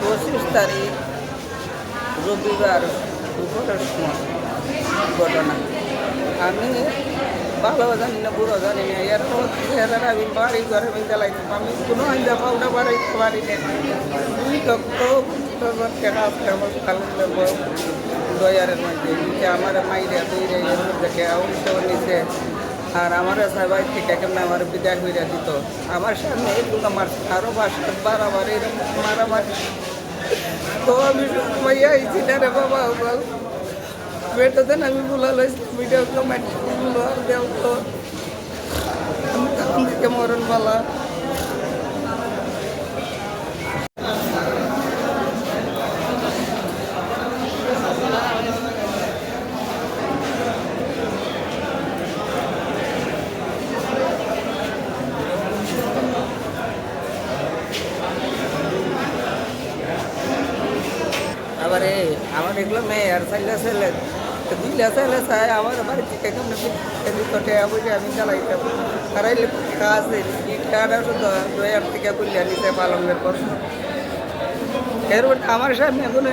পঁচিশ তারিখ, রবিবার, দুপুরের সময় ঘটনা। আমি ভালো জানি না, বুড়ো জানি না, এর মধ্যে আমি বাড়ি ঘরে আমি চালাইতাম আমি কোনো আইন্দা পাউডা বাড়াইতে পারি না দুই লক্ষ পঞ্চাশ দয়ারের মধ্যে। আমার মাইরা দুই এর মধ্যে অংশ নিচে আর আমার সবাই থেকে কেমন আমার বিদায় হইয়া দিত? আমার সামনে এগুলো আমার আরও বাসা আমার এরকম মারামারি। তো আমি ভাইয়া আইছি, না রে বাবা, বল। বেটাতেন আমি বলা লইছি ভিডিও কমেন্ট আর দেও তো। আমি তখন থেকে মরণ বালা এই আমার এগুলো মেয়ে, আর সাইলে ছেলে। তো দুইটা ছেলে চাই আমার বাড়ি থেকে কেমন দিতে বুঝে আমি চালাইতাম আর এই কাজ ইটাটা শুধু দুই হাজার থেকে কুলিয়া নিতে পালনের পর এর আমার সামনে এখন